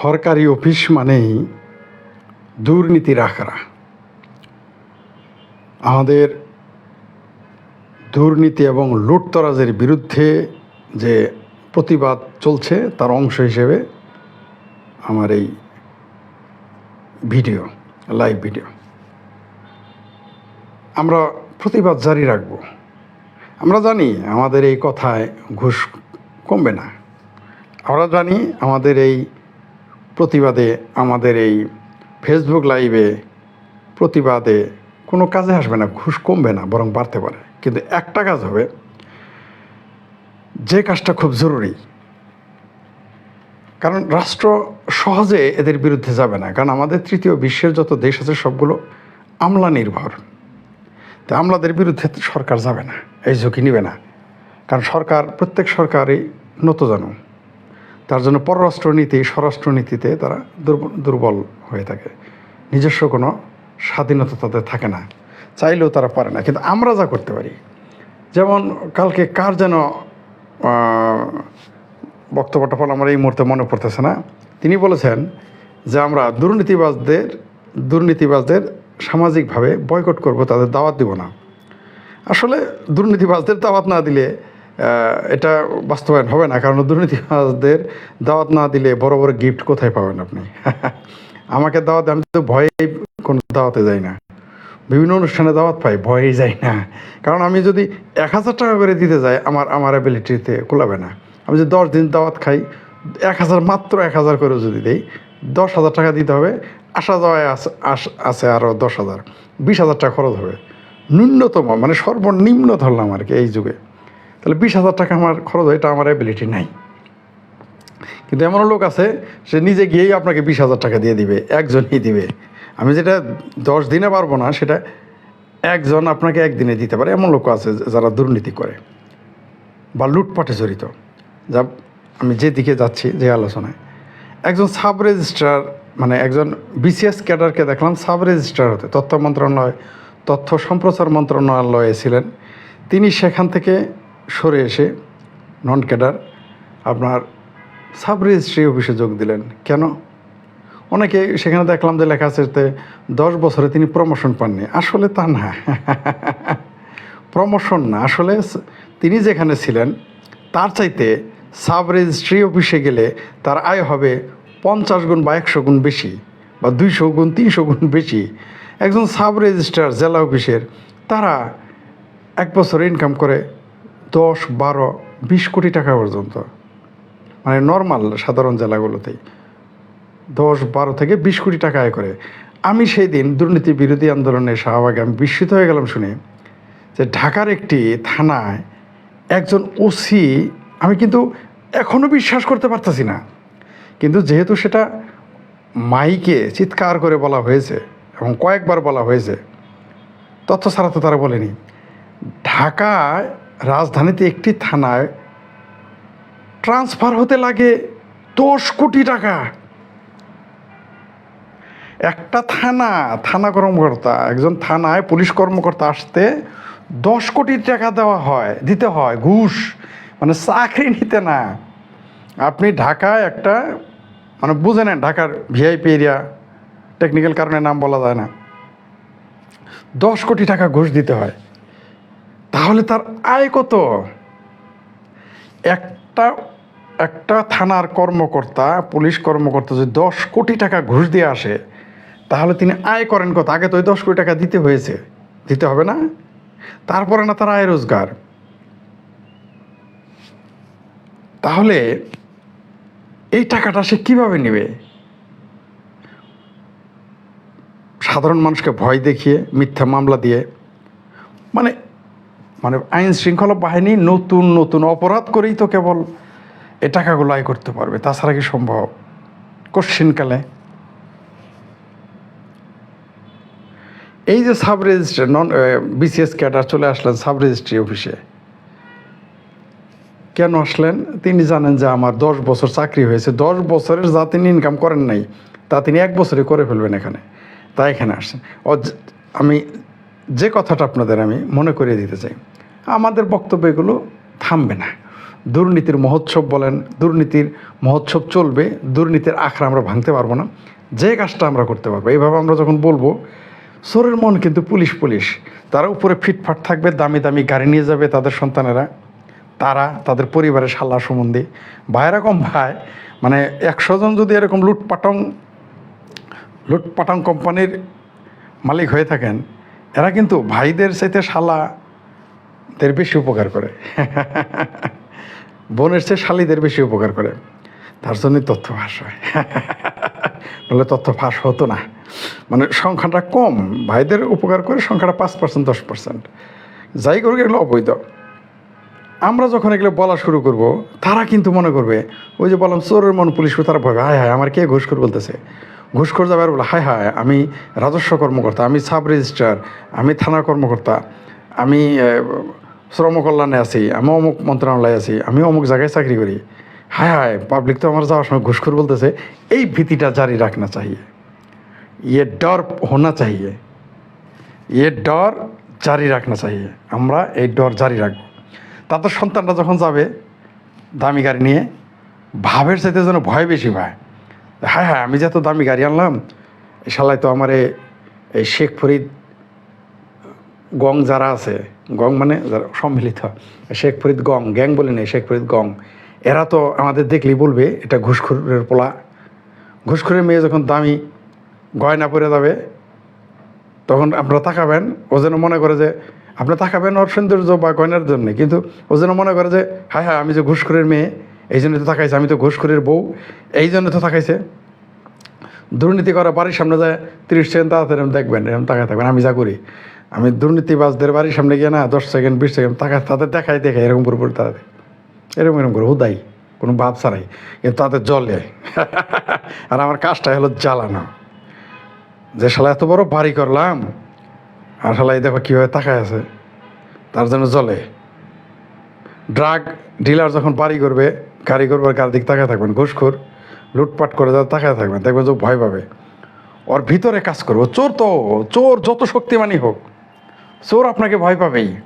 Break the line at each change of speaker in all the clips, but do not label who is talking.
সরকারি অফিস মানেই দুর্নীতির আখড়া। আমাদের দুর্নীতি এবং লুটতরাজের বিরুদ্ধে যে প্রতিবাদ চলছে, তার অংশ হিসেবে আমার এই ভিডিও, লাইভ ভিডিও। আমরা প্রতিবাদ জারি রাখব। আমরা জানি আমাদের এই কথায় ঘুষ কমবে না। আমরা জানি আমাদের এই প্রতিবাদে আমাদের এই ফেসবুক লাইভে প্রতিবাদে কোনো কাজে আসবে না, ঘুষ কমবে না, বরং বাড়তে পারে। কিন্তু একটা কাজ হবে, যে কাজটা খুব জরুরি। কারণ রাষ্ট্র সহজে এদের বিরুদ্ধে যাবে না, কারণ আমাদের তৃতীয় বিশ্বের যত দেশ আছে, সবগুলো আমলা নির্ভর। তো আমলাদের বিরুদ্ধে সরকার যাবে না, এই ঝুঁকি নেবে না। কারণ সরকার, প্রত্যেক সরকারই নতজানু তার জন্য পররাষ্ট্রনীতি, স্বরাষ্ট্রনীতিতে তারা দুর্বল হয়ে থাকে। নিজস্ব কোনো স্বাধীনতা তাদের থাকে না। চাইলেও তারা পারে না। কিন্তু আমরা যা করতে পারি, যেমন কালকে কার যেন বক্তব্যটা ফল আমার এই মুহূর্তে মনে পড়তেছে না। তিনি বলেছেন যে আমরা দুর্নীতিবাজদের দুর্নীতিবাজদের সামাজিকভাবে বয়কট করব, তাদের দাওয়াত দিব না। আসলে দুর্নীতিবাজদের দাওয়াত না দিলে এটা বাস্তবায়ন হবে না, কারণ দুর্নীতিবাজদের দাওয়াত না দিলে বড় বড় গিফট কোথায় পাবেন আপনি? আমাকে দাওয়াত, আমি তো ভয়ে কোনো দাওয়াতে যাই না। বিভিন্ন অনুষ্ঠানে দাওয়াত পাই, ভয়েই যাই না। কারণ আমি যদি এক হাজার টাকা করে দিতে যাই, আমার আমার অ্যাবিলিটিতে কুলাবে না। আমি যদি দশ দিন দাওয়াত খাই, এক হাজার মাত্র এক হাজার করে যদি দেই, দশ হাজার টাকা দিতে হবে আসা যাওয়ায় আছে আরও দশ হাজার। বিশ হাজার টাকা খরচ হবে। ন্যূনতম মানে সর্বনিম্ন ধরলাম আর কি এই যুগে। তাহলে বিশ হাজার টাকা আমার খরচ হয়, এটা আমার অ্যাবিলিটি নাই। কিন্তু এমনও লোক আছে, সে নিজে গিয়েই আপনাকে বিশ হাজার টাকা দিয়ে দিবে, একজনই দিবে। আমি যেটা দশ দিনে পারব না, সেটা একজন আপনাকে একদিনে দিতে পারে। এমন লোক আছে যারা দুর্নীতি করে বা লুটপাটে জড়িত। যা আমি যেদিকে যাচ্ছি যে আলোচনায়। একজন সাব রেজিস্ট্রার মানে একজন বিসিএস ক্যাডারকে দেখলাম, সাব রেজিস্ট্রার হতে। তথ্য মন্ত্রণালয়, তথ্য সম্প্রচার মন্ত্রণালয়ে ছিলেন। তিনি সেখান থেকে সরে এসে নন ক্যাডার আপনার সাব রেজিস্ট্রি অফিসে যোগ দিলেন। কেন? অনেকে সেখানে দেখলাম যে লেখা আছে যে দশ বছরে তিনি প্রমোশন পাননি। আসলে তা না। প্রমোশন না। আসলে তিনি যেখানে ছিলেন, তার চাইতে সাব রেজিস্ট্রি অফিসে গেলে তার আয় হবে পঞ্চাশ গুণ বা একশো গুণ বেশি বা দুইশো গুণ, তিনশো গুণ বেশি। একজন সাব রেজিস্ট্রার জেলা অফিসের, তারা এক বছর ইনকাম করে দশ, বারো, বিশ কোটি টাকা পর্যন্ত। মানে নর্মাল সাধারণ জেলাগুলোতেই। দশ, বারো থেকে বিশ কোটি টাকা আয় করে। আমি সেই দিন দুর্নীতি বিরোধী আন্দোলনে শাহবাগে আমি বিস্মিত হয়ে গেলাম শুনে যে ঢাকার একটি থানায় একজন ওসি, আমি কিন্তু এখনও বিশ্বাস করতে পারতেছি না। কিন্তু যেহেতু সেটা মাইকে চিৎকার করে বলা হয়েছে এবং কয়েকবার বলা হয়েছে, তথ্য ছাড়া তো তারা বলেনি। ঢাকায় রাজধানীতে একটি থানায় ট্রান্সফার হতে লাগে দশ কোটি টাকা। একটা থানা থানা কর্মকর্তা, একজন থানায় পুলিশ কর্মকর্তা আসতে দশ কোটি টাকা দেওয়া হয়, দিতে হয়, ঘুষ মানে চাকরি নিতে না। আপনি ঢাকায় একটা মানে বুঝে নেন, ঢাকার ভিআইপি এরিয়া টেকনিক্যাল কারণে নাম বলা যায় না। দশ কোটি টাকা ঘুষ দিতে হয়। তাহলে তার আয় কত? একটা একটা থানার কর্মকর্তা, পুলিশ কর্মকর্তা যদি দশ কোটি টাকা ঘুষ দিয়ে আসে, তাহলে তিনি আয় করেন কত? আগে তো ওই দশ কোটি টাকা দিতে হয়েছে। দিতে হবে না? তারপরে না তার আয় রোজগার। তাহলে এই টাকাটা সে কীভাবে নেবে? সাধারণ মানুষকে ভয় দেখিয়ে, মিথ্যা মামলা দিয়ে। মানে মানে আইন শৃঙ্খলা বাহিনী নতুন নতুন অপরাধ করেই তো কেবল এ টাকাগুলো আয় করতে পারবে। তাছাড়া কি সম্ভব? কোশ্চিনকালে এই যে sub registry non BCS cadre চলে আসলেন সাব রেজিস্ট্রি অফিসে। কেন আসলেন? তিনি জানেন যে আমার দশ বছর চাকরি হয়েছে। দশ বছরের যা তিনি ইনকাম করেন নাই, তা তিনি এক বছরে করে ফেলবেন এখানে। তাই এখানে আসছেন। আমি যে কথাটা আপনাদের আমি মনে করিয়ে দিতে চাই। আমাদের বক্তব্য এগুলো থামবে না। দুর্নীতির মহোৎসব বলেন, দুর্নীতির মহোৎসব চলবে, দুর্নীতির আখড়া আমরা ভাঙতে পারব না। যে কাজটা আমরা করতে পারব এইভাবে আমরা যখন বলব, চোরের মন কিন্তু পুলিশ পুলিশ। তারা উপরে ফিটফাট থাকবে, দামি দামি গাড়ি নিয়ে যাবে তাদের সন্তানেরা। তারা তাদের পরিবারের শালা সম্বন্ধে। ভাই এরকম ভাই মানে একশো জন যদি এরকম লুটপাটং লুটপাটং কোম্পানির মালিক হয়ে থাকেন, এরা কিন্তু ভাইদের সাথে শালাদের বেশি উপকার করে। বোনের চেয়ে শালিদের বেশি উপকার করে। তার জন্যই তথ্য ফাঁস হয়। বলে তথ্য ফাঁস হতো না। মানে সংখ্যাটা কম, ভাইদের উপকার করে সংখ্যাটা পাঁচ পার্সেন্ট, দশ পার্সেন্ট। যাই করুক, এগুলো অবৈধ। আমরা যখন এগুলো বলা শুরু করব, তারা কিন্তু মনে করবে, ওই যে বললাম, চোরের মন পুলিশ তারা ভয় হায় হায়, আমার কে ঘুষখোর বলতেছে? ঘুষখোর যাবে আর বলে হায় হায়, আমি রাজস্ব কর্মকর্তা, আমি সাব রেজিস্ট্রার, আমি থানা কর্মকর্তা, আমি শ্রম কল্যাণে আছি আমি অমুক মন্ত্রণালয়ে আছি আমি অমুক জায়গায় চাকরি করি হায় হায় পাবলিক তো আমার যাওয়ার সময় ঘুষখোর বলতেছে এই ভীতিটা জারি রাখনা চাহিয়ে ये डर होना चाहिए ये डर জারি রাখনা চাহিয়ে আমরা এই ডর জারি রাখবো তাদের সন্তানরা যখন যাবে দামি গাড়ি নিয়ে ভাবের চাইতে যেন ভয় বেশি পায় হ্যাঁ হ্যাঁ আমি যে এত দামি গাড়ি আনলাম এই শালায় তো আমার এ- এই শেখ ফরিদ গং যারা আছে, গং মানে যারা সম্মিলিত, শেখ ফরিদ গং, গ্যাং বলে নেই, শেখ ফরিদ গং, এরা তো আমাদের দেখলেই বলবে, এটা ঘুষখোরের পোলা। ঘুষখোরের মেয়ে যখন দামি গয়না পরে যাবে, তখন আপনারা তাকাবেন, ও যেন মনে করে যে আপনি তাকাবেন ওর সৌন্দর্য বা গয়নার জন্য, কিন্তু ও যেন মনে করে যে হ্যাঁ হ্যাঁ আমি যে ঘুষখোরের মেয়ে, এই জন্য তো তাকাইছে, আমি তো ঘুষখোরের বউ, এই জন্য তো তাকাইছে। দুর্নীতি করা বাড়ির সামনে যায়, তিরিশ সেকেন্ড তাড়াতাড়ি দেখবেন, এরকম তাকায় থাকবেন, আমি যা করি। আমি দুর্নীতিবাজদের বাড়ির সামনে গিয়ে না দশ সেকেন্ড বিশ সেকেন্ড তাকায় তাদের দেখাই দেখাই, এরকম পুরোপুরি তাদের। এরকম এরকম করে হুদাই, কোনো ভাব ছাড়াই, কিন্তু তাদের জলে আর আমার কাজটা হলো জ্বালানো। যে শালা এত বড় বাড়ি করলাম, আর শালা দেখো কীভাবে তাকায় আছে, তার জন্য জলে ড্রাগ ডিলার যখন বাড়ি করবে, গাড়ি করবে গাড়ির দিক তাকায় থাকবেন, ঘুষখোর, লুটপাট করে যারা তাকায় থাকবেন, দেখবেন যে ভয় পাবে। ওর ভিতরে কাজ করব চোর তো চোর যত শক্তিমানই হোক। চোর আপনাকে ভয় পাবেই।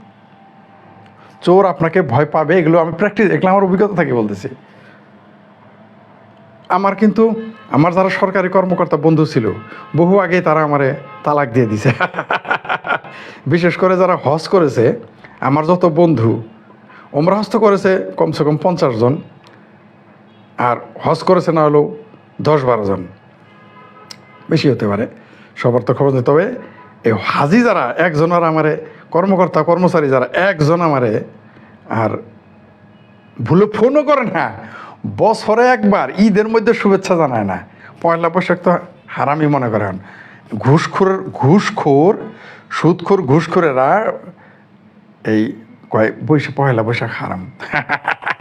চোর আপনাকে ভয় পাবে, এগুলো আমি প্র্যাকটিস এগুলো আমার অভিজ্ঞতা থেকে বলতেছি। আমার কিন্তু, আমার যারা সরকারি কর্মকর্তা বন্ধু ছিল, বহু আগে তারা আমারে তালাক দিয়ে দিছে। বিশেষ করে যারা হজ করেছে, আমার যত বন্ধু, ওমরা হজ তো করেছে কমসে কম পঞ্চাশ জন, আর হজ করেছে না হলেও দশ বারো জন। বেশি হতে পারে, সবার তো খবর নেই। তবে এই হাজি যারা, একজন আর আমারে কর্মকর্তা, কর্মচারী যারা, একজন আমারে আর ভুলে ফোনও করে না, বছরে একবার, ঈদের মধ্যে শুভেচ্ছা জানায় না। পয়লা বৈশাখ তো হারামি মনে করেন ঘুষখোর ঘুষখোর, সুদখোর, ঘুষখোরেরা এই কয় বৈশাখ পয়লা বৈশাখ হারাম।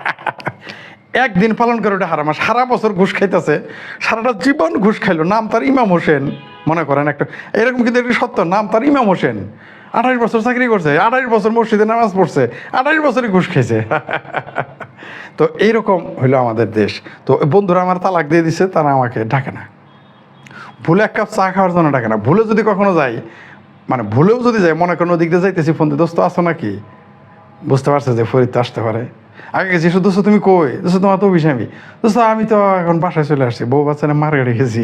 একদিন পালন করে ওটা হারাম। সারা বছর ঘুষ খাইতেছে, সারাটা জীবন ঘুষ খাইলো। নাম তার ইমাম হোসেন, মনে করেন একটা। এরকম কিন্তু একটি সত্য, নাম তার ইমাম হোসেন। আঠাশ বছর চাকরি করছে, আঠাশ বছর মসজিদে নামাজ পড়ছে, আঠাশ বছরই ঘুষ খাইছে। তো এইরকম হইল আমাদের দেশ। তো বন্ধুরা আমার তালাক দিয়ে দিছে, তারা আমাকে ডাকে না। ভুলে এক কাপ চা খাওয়ার জন্য ডাকে না। ভুলে যদি কখনো যাই মানে ভুলেও যদি যাই, মনে করেন ওদিক দিয়ে যাইতেছি ফোন দিয়ে, দোস্ত আসো নাকি? বুঝতে পারছে যে ফরিদ আসতে পারে। আগে গেছি দোস্ত তুমি কই? দোস্ত, তোমার তো অভিসামী দোস্ত, আমি তো এখন বাসায় চলে আসছি। বউ বাচ্চা মার্কেটে গেছি।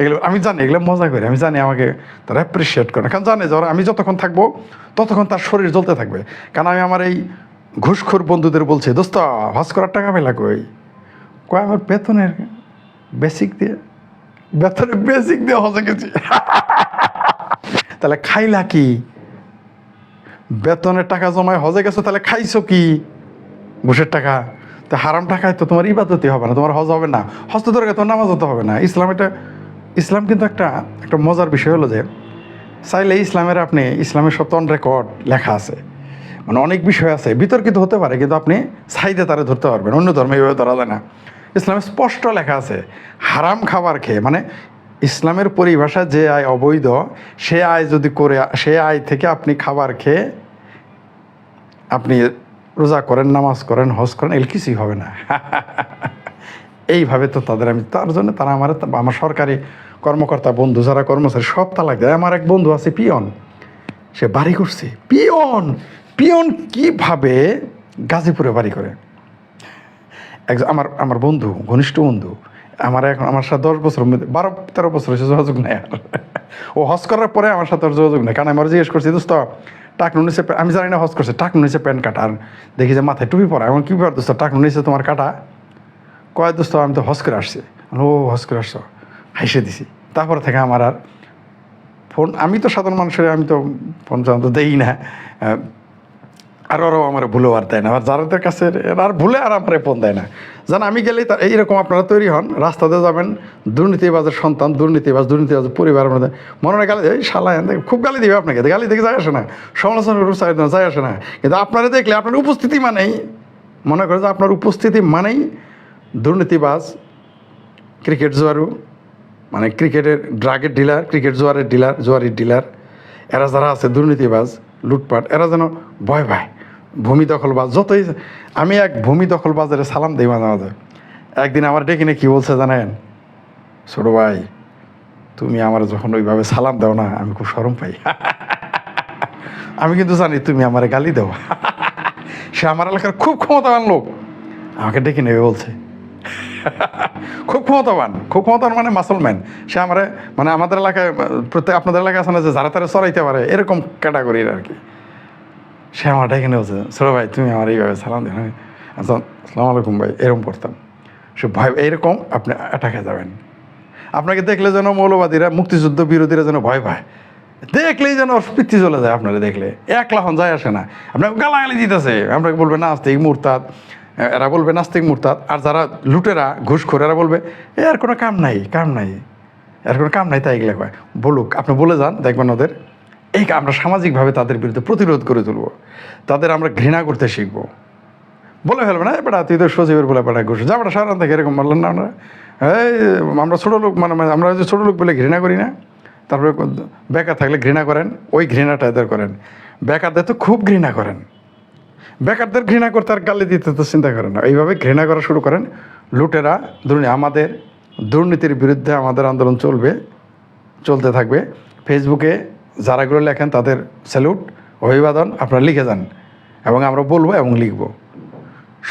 এগুলো আমি জানি, এগুলো মজা করি। আমি জানি আমাকে তারা অ্যাপ্রিসিয়েট করে কারণ জানে যে আমি যতক্ষণ থাকব, ততক্ষণ তার শরীর জ্বলতে থাকবে। কারণ আমি আমার এই ঘুষখোর বন্ধুদের বলছি, দোস্ত হজ করার টাকা পেলা কই? কয়, আমার বেতনের বেসিক দিয়ে, বেতনের বেসিক দিয়ে হজে গেছি। তাহলে খাইলা কি? বেতনের টাকা জমায় হজে গেছো, তাহলে খাইছো কি? ঘুষের টাকা। তা হারাম টাকায় তো তোমার ইবাদতই হবে না, তোমার হজ হবে না। হজ তো দরকার তোমার নামাজ হতে হবে না। ইসলাম এটা, ইসলাম কিন্তু একটা একটা মজার বিষয় হলো যে, চাইলে ইসলামের আপনি, ইসলামের সব অন রেকর্ড লেখা আছে। মানে অনেক বিষয় আছে, বিতর্কিত হতে পারে, কিন্তু আপনি সাইডে তারা ধরতে পারবেন, অন্য ধর্মে এইভাবে ধরা যায় না। ইসলামে স্পষ্ট লেখা আছে, হারাম খাবার খেয়ে মানে ইসলামের পরিভাষা যে আয় অবৈধ, সে আয় যদি করে, সে আয় থেকে আপনি খাবার খেয়ে আপনি রোজা করেন, নামাজ করেন, হজ করেন, এগুলো কিছুই হবে না। এইভাবে তো তাদের আমি, তার জন্য তারা আমার আমার সরকারি কর্মকর্তা, বন্ধু যারা কর্মচারী, সব তালাক দেয়। আমার এক বন্ধু আছে, পিয়ন। সে বাড়ি করছে। পিয়ন! পিয়ন কীভাবে গাজীপুরে বাড়ি করে? একজন, আমার আমার বন্ধু, ঘনিষ্ঠ বন্ধু, আমার এখন, আমার সাথে দশ বছর, বারো, তেরো বছর হয়েছে, যোগাযোগ নেই আর। ও হজ করার পরে আমার সাথে যোগাযোগ নেই। কারণ আমার জিজ্ঞেস করছি, দোস্ত টাকনু নুনেছে আমি জানি না হজ করছে টাক নুনেছে প্যান্ট কাটা। আর দেখি যে মাথায় টুপি পরা এমন কী ব্যাপার দোস্ত টাক নুনেছে তোমার কাটা? কয় দোস্ত, আমি তো হজ করে আসছে। ও হজ করে আসছো? হাসে দিছি। তারপর থেকে আমার আর ফোন আমি তো সাধারণ মানুষের, আমি তো ফোন সাধারণত দেই না। আর ওরাও আমার ভুলে আর দেয় না। আর যাদের কাছে আর ভুলে আর আমার ফোন দেয় না। জান, আমি গেলেই তার এইরকম আপনারা তৈরি হন, রাস্তাতে যাবেন, দুর্নীতিবাজের সন্তান, দুর্নীতিবাজ দুর্নীতিবাজ পরিবার মধ্যে। মনে হয় গালি এই শালা খুব গালি দিবে আপনাকে গালি থেকে যায় আসে না। সমালোচনা করে চাই না যায় আসে না। কিন্তু আপনারা দেখলে আপনার উপস্থিতি মানেই, মনে করে যে আপনার উপস্থিতি মানেই দুর্নীতিবাজ, ক্রিকেট জোয়ারু মানে ক্রিকেটের ড্রাগের ডিলার ক্রিকেট জোয়ারের ডিলার জোয়ারির ডিলার এরা যারা আছে দুর্নীতিবাজ, লুটপাট, এরা যেন ভয় পায়। ভূমি দখলবাজ যতই আমি এক ভূমি দখলবাজারে সালাম দিই মাঝে মাঝে, একদিন আমার ডেকে নিয়ে কী বলছে জানেন? ছোটো ভাই, তুমি আমার যখন ওইভাবে সালাম দাও না, আমি খুব সরম পাই। আমি কিন্তু জানি তুমি আমার গালি দাও। সে আমার এলাকার খুব ক্ষমতাবান লোক। আমাকে ডেকে নেবে বলছে। খুব ক্ষমতাবান খুব ক্ষমতাবান মানে মাসলম্যান সে আমার মানে আমাদের এলাকায়, প্রত্যেক আপনাদের এলাকায় আছে না যে যারা তারা চড়াইতে পারে, এরকম ক্যাটাগরির আর কি। সে আমারটা এখানে বলছে ছোটো ভাই, তুমি আমার এইভাবে সালাম দিন আমি আচ্ছা আসসালামু আলাইকুম ভাই, এরকম করতাম সে ভাই, এইরকম আপনি অ্যাটাকে যাবেন। আপনাকে দেখলে যেন মৌলবাদীরা, মুক্তিযুদ্ধ বিরোধীরা যেন ভয় পায়। দেখলেই যেন পিত্তি চলে যায় আপনারা দেখলে। এক লাখন যায় আসে না। আপনাকে গালাগালি দিতেছে। আপনাকে বলবে নাস্তিক, মুরতাদ। এরা বলবে নাস্তিক, মুরতাদ। আর যারা লুটেরা, ঘুষখোর, এরা বলবে এর কোনো কাম নাই কাম নাই। এর কোনো কাম নাই, তাই এগুলো কয়। বলুক, আপনি বলে যান, দেখবেন ওদের। এই আমরা সামাজিকভাবে তাদের বিরুদ্ধে প্রতিরোধ করে তুলব। তাদের আমরা ঘৃণা করতে শিখব। বলে ফেলবে না বেটা, তুই তো সচিবের বলে বেটা ঘুষ যা সারান থেকে এরকম বললেন না আমরা। এই, আমরা ছোটো লোক মানে মানে আমরা যে ছোটো লোক বলে ঘৃণা করি না, তারপরে বেকার থাকলে ঘৃণা করেন, ওই ঘৃণাটা এদের করেন। বেকারদের তো খুব ঘৃণা করেন। বেকারদের ঘৃণা করতে আর গালি দিতে তো চিন্তা করেন না। এইভাবে ঘৃণা করা শুরু করেন। লুটেরা দুর্নীতি আমাদের দুর্নীতির বিরুদ্ধে আমাদের আন্দোলন চলবে, চলতে থাকবে। ফেসবুকে যারাগুলো লেখেন তাদের স্যালুট, অভিবাদন, আপনারা লিখে যান এবং আমরা বলব এবং লিখব।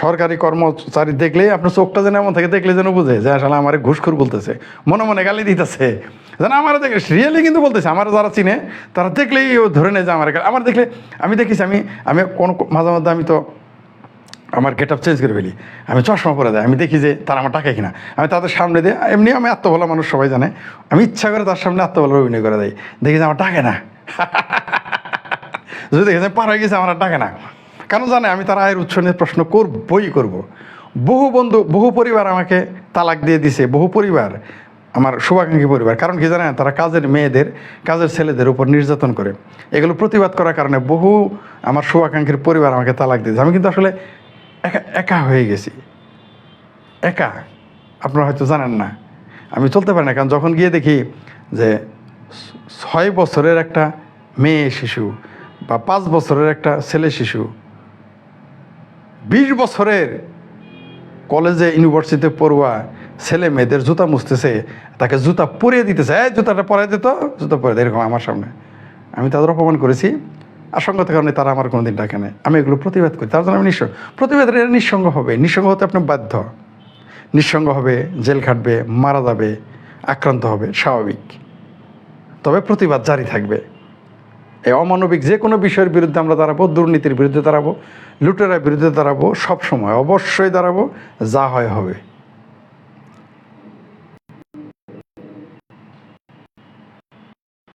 সরকারি কর্মচারী দেখলেই আপনার চোখটা যেন এমন থাকে, দেখলে যেন বুঝে যে আসলে আমার ঘুষখুর বলতেছে, মনে মনে গালি দিতেছে। যেন আমার দেখে রিয়েলি কিন্তু বলতেছে, আমার যারা চিনে, তারা দেখলেই ও ধরে নেয় যে আমার আমার দেখলে, আমি দেখিছি, আমি আমি কোন, মাঝে মধ্যে আমি তো আমার গেট আপ চেঞ্জ করে ফেলি। আমি চশমা পরে দেয় আমি দেখি যে তারা আমার টাকা কিনা। আমি তাদের সামনে দিয়ে, এমনি আমি আত্মবলা মানুষ সবাই জানে। আমি ইচ্ছা করে তার সামনে আত্মবলার অভিনয় করে দেয় দেখি যে আমার টাকা না। যদি দেখে যায় পার হয়ে গেছে, আমার টাকা না। কেন জানে, আমি তার আয়ের উৎস নিয়ে প্রশ্ন করবই করব। বহু বন্ধু, বহু পরিবার আমাকে তালাক দিয়ে দিছে। বহু পরিবার, আমার শুভাকাঙ্ক্ষী পরিবার। কারণ কি জানেন, তারা কাজের মেয়েদের, কাজের ছেলেদের উপর নির্যাতন করে। এগুলো প্রতিবাদ করার কারণে বহু আমার শুভাকাঙ্ক্ষীর পরিবার আমাকে তালাক দিয়েছে। আমি কিন্তু আসলে একা একা হয়ে গেছি। একা। আপনারা হয়তো জানেন না। আমি চলতে পারি না, কারণ যখন গিয়ে দেখি যে ছয় বছরের একটা মেয়ে শিশু বা পাঁচ বছরের একটা ছেলে শিশু, বিশ বছরের কলেজে, ইউনিভার্সিটিতে পড়ুয়া ছেলে মেয়েদের জুতা মুছতেছে, তাকে জুতা পরিয়ে দিতেছে, এই জুতাটা পরাই দিত জুতা পরে এরকম আমার সামনে। আমি তাদের অপমান করেছি। আর সঙ্গত কারণে তারা আমার কোনোদিন ডাকে নেয় আমি এগুলো প্রতিবাদ করি। তার জন্য আমি নিঃসঙ্গ। প্রতিবাদের এরা নিঃসঙ্গ হবে। নিঃসঙ্গ হতে আপনি বাধ্য। নিঃসঙ্গ হবে, জেল খাটবে, মারা যাবে, আক্রান্ত হবে, স্বাভাবিক। তবে প্রতিবাদ জারি থাকবে। এই অমানবিক যে কোনো বিষয়ের বিরুদ্ধে আমরা দাঁড়াবো, দুর্নীতির বিরুদ্ধে দাঁড়াবো, লুটেরার বিরুদ্ধে দাঁড়াবো সব সময় অবশ্যই দাঁড়াবো, যা হয় হবে।